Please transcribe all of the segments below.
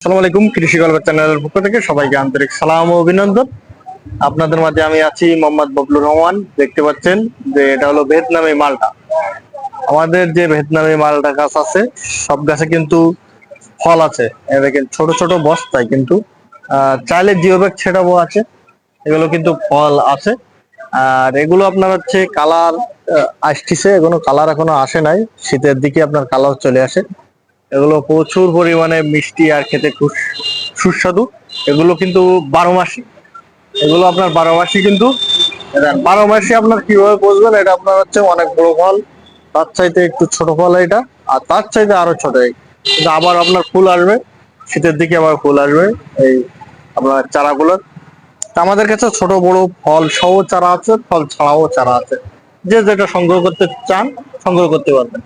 আসসালামু আলাইকুম, কৃষি গল্প চ্যানেলের পক্ষ থেকে সবাইকে আন্তরিক সালাম ও অভিনন্দন। আপনাদের মাঝে আমি আছি মোহাম্মদ ববলুর রহমান। দেখতে পাচ্ছেন যে এটা হলো ভিয়েতনামি মালটা। আমাদের যে ভিয়েতনামি মালটা গাছ আছে, সব গাছে কিন্তু ফল আছে। দেখেন, ছোট ছোট বস্তায় কিন্তু চাইলে জিও ব্যাগ ছেটাবো আছে। এগুলো কিন্তু ফল আছে। আর এগুলো আপনার হচ্ছে কালার আসতেছে এগুলো কালার এখনও আসে নাই। শীতের দিকে আপনার কালার চলে আসে। এগুলো প্রচুর পরিমাণে মিষ্টি আর খেতে খুব সুস্বাদু। এগুলো কিন্তু বারো মাসি। এগুলো আপনার বারো মাসি কিন্তু বারো মাসি আপনার কীভাবে বুঝবেন এটা আপনার হচ্ছে অনেক বড় ফল। তার চাইতে একটু ছোট ফল এটা, আর তার চাইতে আরও ছোট। আবার আপনার ফুল আসবে, শীতের দিকে আবার ফুল আসবে, এই আপনার চারাগুলো। তা আমাদের কাছে ছোট বড় ফল সহ চারা আছে, ফল ছাড়াও চারা আছে। যে যেটা সংগ্রহ করতে চান, সংগ্রহ করতে পারবেন।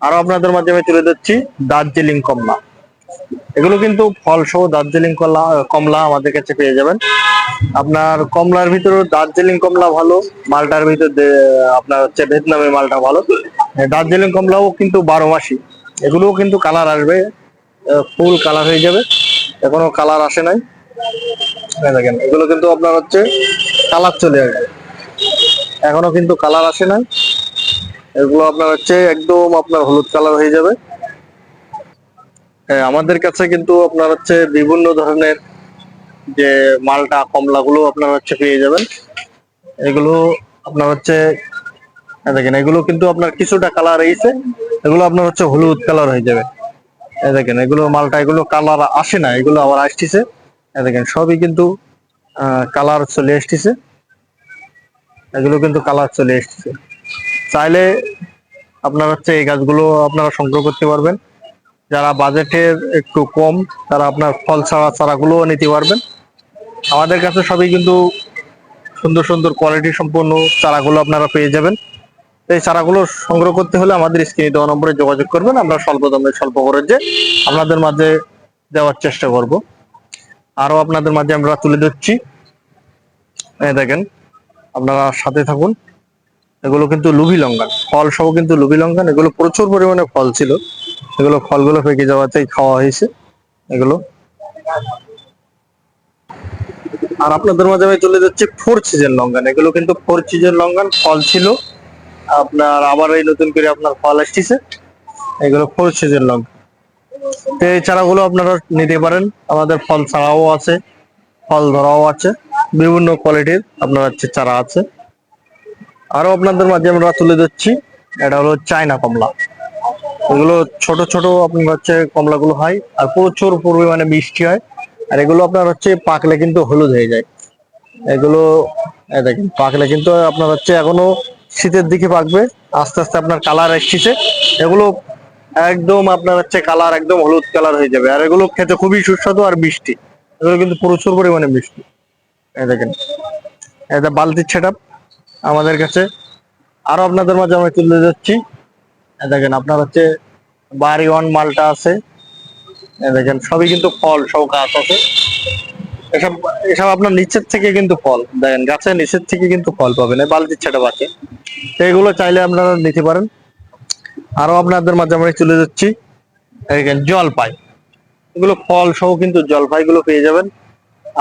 আরও আপনাদের মাধ্যমে তুলে দিচ্ছি দার্জিলিং কমলা। এগুলো কিন্তু ফল সহ দার্জিলিং কলা, কমলা আমাদের কাছে পেয়ে যাবেন। আপনার কমলার ভিতরে দার্জিলিং কমলা ভালো, মালটার ভিতর আপনার হচ্ছে ভিয়েতনামি মালটা ভালো। দার্জিলিং কমলাও কিন্তু বারো মাসি। এগুলোও কিন্তু কালার আসবে ফুল কালার হয়ে যাবে। এখনও কালার আসে নাই। দেখেন, এগুলো কিন্তু আপনার হচ্ছে কালার চলে আসবে। এখনও কিন্তু কালার আসে নাই। এগুলো আপনার হচ্ছে একদম আপনার হলুদ কালার হয়ে যাবে। হ্যাঁ আমাদের কাছে কিন্তু আপনার হচ্ছে বিভিন্ন ধরনের যে মালটা কমলা গুলো আপনার হচ্ছে পেয়ে যাবেন। এগুলো আপনার হচ্ছে দেখেন, এগুলো কিন্তু আপনার কিছুটা কালার এসে এগুলো আপনার হচ্ছে হলুদ কালার হয়ে যাবে। দেখেন, এগুলো মালটা, এগুলো কালার আসে না, এগুলো আবার আসতেছে। দেখেন, সবই কিন্তু কালার চলে আসতেছে। এগুলো কিন্তু কালার চলে এসেছে চাইলে আপনার হচ্ছে এই গাছগুলো আপনারা সংগ্রহ করতে পারবেন। যারা বাজেটের একটু কম, তারা আপনার ফল ছাড়া চারাগুলোও নিতে পারবেন। আমাদের কাছে সবই কিন্তু সুন্দর সুন্দর কোয়ালিটি সম্পন্ন চারাগুলো আপনারা পেয়ে যাবেন। এই চারাগুলো সংগ্রহ করতে হলে আমাদের স্ক্রিনে দেওয়া নম্বরে যোগাযোগ করবেন। আমরা স্বল্প দামে, স্বল্প খরচে আপনাদের মাঝে দেওয়ার চেষ্টা করব। আরও আপনাদের মাঝে আমরা তুলে ধরছি। দেখেন, আপনারা সাথে থাকুন। এগুলো কিন্তু লুবি লঙ্কান। ফল সহ কিন্তু লুবি লঙ্কান। এগুলো প্রচুর পরিমাণে ফল ছিল। এগুলো ফলগুলো পেকে যাওয়াতেই খাওয়া হয়েছে। এগুলো। আর আপনাদের মাঝে আমি তুলে যাচ্ছি ফোর সিজন লঙ্কান। এগুলো কিন্তু ফোর সিজন লঙ্কান। ফল ছিল। আপনার আবার এই নতুন করে আপনার ফল আসতেছে এগুলো ফোর সিজন লঙ্কা তো এই চারাগুলো আপনারা নিতে পারেন। আমাদের ফল ছাড়াও আছে। ফল ধরাও আছে। বিভিন্ন কোয়ালিটির আপনার হচ্ছে চারা আছে। আরও আপনাদের মাঝে আমরা তুলে দিচ্ছি এটা হলো চায়না কমলা। এগুলো ছোট ছোট আপনার হচ্ছে কমলাগুলো হয় আর প্রচুর পরিমাণে মিষ্টি হয়। আর এগুলো আপনার হচ্ছে পাকলে কিন্তু হলুদ হয়ে যায়। এগুলো দেখেন, পাকলে কিন্তু আপনার হচ্ছে এখনও শীতের দিকে পাকবে। আস্তে আস্তে আপনার কালার এসছে এগুলো একদম আপনার হচ্ছে কালার একদম হলুদ কালার হয়ে যাবে। আর এগুলো খেতে খুবই সুস্বাদু আর মিষ্টি। এগুলো কিন্তু প্রচুর পরিমাণে মিষ্টি। দেখেন এটা বালতির সেট আমাদের কাছে। আরও আপনাদের মাঝে আমি তুলে যাচ্ছি দেখেন, আপনার হচ্ছে বাড়ি ওয়ান মালটা আছে। দেখেন, সবই কিন্তু ফল, সব গাছ আছে। এসব এসব আপনার নিচের থেকে কিন্তু ফল। দেখেন, গাছের নিচের থেকে কিন্তু ফল পাবেন, এই বালতির ছেটা বাকি এগুলো চাইলে আপনারা নিতে পারেন। আরও আপনাদের মাঝে আমি তুলে যাচ্ছি দেখেন, জলপাই। এগুলো ফল সহ কিন্তু জলপাই গুলো পেয়ে যাবেন।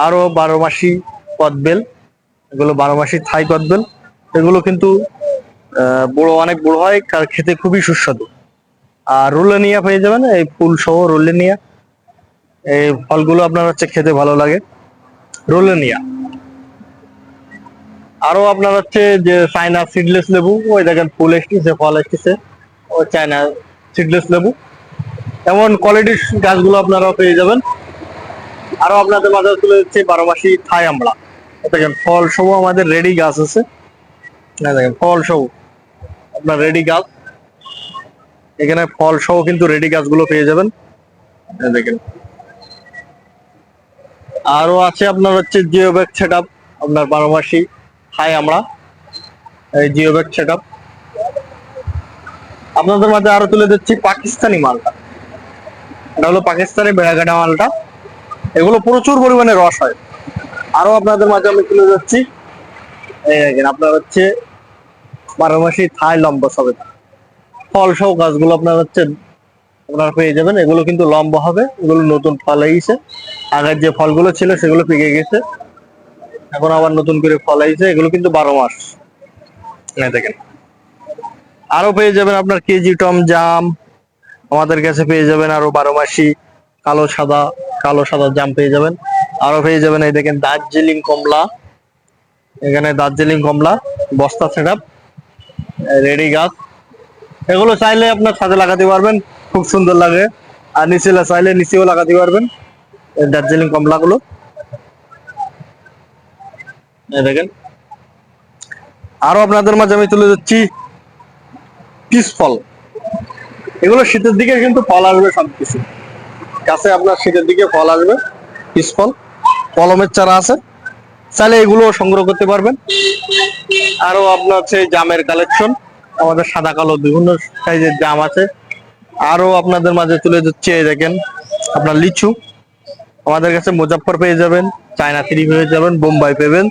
আরও বারো মাসি কদবেল এগুলো বারো মাসি থাই কদবেল এগুলো কিন্তু বড়, অনেক বড় হয় আর খেতে খুবই সুস্বাদু। আর রোলেনিয়া পেয়ে যাবেন, এই ফুল সহ রোলেনিয়া। এই ফলগুলো আপনার হচ্ছে খেতে ভালো লাগে। রোলেনিয়া। আরও আপনার হচ্ছে যে চায়না সিডলেস লেবু, ওই দেখেন ফুল এসতেছে ফল এসতেছে ও চায়না সিডলেস লেবু। এমন কোয়ালিটির গাছগুলো আপনারা পেয়ে যাবেন। আরও আপনাদের মাঝে তুলে দিচ্ছি বারো মাসি থাই এই দেখেন ফল সহ আমাদের রেডি গাছ আছে। দেখেন, ফল সহ। আপনার রেডি গাছ। এখানে ফল সহ কিন্তু রেডি গাছগুলো পেয়ে যাবেন। দেখেন। আরও আছে আপনার হচ্ছে জিও ব্যাগ সেট আপনার বারো মাসি হাই আমরা। এই জিও ব্যাগ সেট আপনাদের মাঝে আরও তুলে দিচ্ছি পাকিস্তানি মালটা। এটা হলো পাকিস্তানি বেড়াঘাটা মালটা। এগুলো প্রচুর পরিমাণে রস হয়। আরও আপনাদের মাঝে আমি তুলে যাচ্ছি দেখেন, আপনার হচ্ছে বারো মাসি থাই লম্বা সবেদা ফল সহ গাছগুলো আপনার হচ্ছে আপনারা পেয়ে যাবেন, এগুলো কিন্তু লম্বা হবে, এগুলো নতুন ফল হয়েছে আগের যে ফলগুলো ছিল সেগুলো পেকে গেছে, এখন আবার নতুন করে ফল হয়েছে এগুলো কিন্তু বারো মাস। দেখেন, আরও পেয়ে যাবেন আপনার কেজি টম জাম, আমাদের কাছে পেয়ে যাবেন আরও বারো মাসি কালো সাদা কালো সাদা জাম পেয়ে যাবেন। আরও পেয়ে যাবেন এই দেখেন দার্জিলিং কমলা। এখানে দার্জিলিং কমলা, বস্তা সেট রেডি গাছ। এগুলো চাইলে আপনার ছাদে লাগাতে পারবেন, খুব সুন্দর লাগে। আর নিচে চাইলে নিচেও লাগাতে পারবেন দার্জিলিং কমলা গুলো দেখেন। আরও আপনাদের মাঝে আমি তুলে যাচ্ছি পিস ফল। এগুলো শীতের দিকে কিন্তু ফল আসবে সবকিছু। গাছে আপনার শীতের দিকে ফল আসবে, পিস ফল। কলমের চারা আছে। চাইলে এগুলো সংগ্রহ করতে পারবেন। আরও আপনার হচ্ছে জামের কালেকশন আমাদের সাদা কালো বিভিন্ন সাইজের জাম আছে। আরও আপনাদের মাঝে তুলে এই দেখেন, আপনার লিচু। আমাদের কাছে মুজাফর পেয়ে যাবেন, চায়না থ্রি পেয়ে যাবেন, বোম্বাই পাবেন।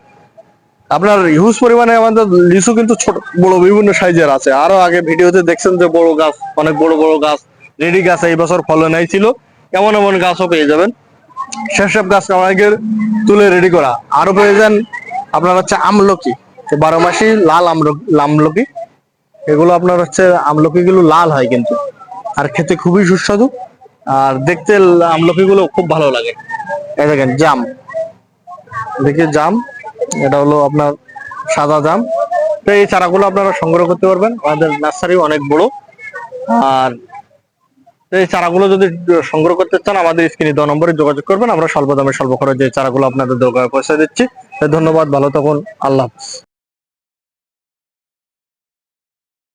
আপনার হিউজ পরিমাণে আমাদের লিচু কিন্তু ছোট, বড় বিভিন্ন সাইজের আছে। আরও আগে ভিডিওতে দেখছেন যে বড় গাছ, অনেক বড় বড় গাছ, রেডি গাছ এই বছর ফলন ছিল এমন এমন গাছও পেয়ে যাবেন। সেসব গাছ আমাদের তুলে রেডি করা। আরও প্রয়োজন আপনার হচ্ছে আমলকি। বারো মাসি লাল আমলকি। এগুলো আপনার হচ্ছে আমলকি গুলো লাল হয় কিন্তু। আর খেতে খুবই সুস্বাদু। আর দেখতে আমলকি গুলো খুব ভালো লাগে। এই দেখেন, জাম। দেখি জাম। এটা হলো আপনার সাদা জাম। তো এই চারাগুলো আপনারা সংগ্রহ করতে পারবেন। আমাদের নার্সারি অনেক বড়। আর এই চারাগুলো যদি সংগ্রহ করতে চান, আমাদের স্ক্রিনে দ নম্বরে যোগাযোগ করবেন। আমরা স্বল্প দামে, স্বল্প খরচে চারাগুলো আপনাদের দোকানে পৌঁছে দিচ্ছি। ধন্যবাদ, ভালো থাকুন, আল্লাহ হাফিজ।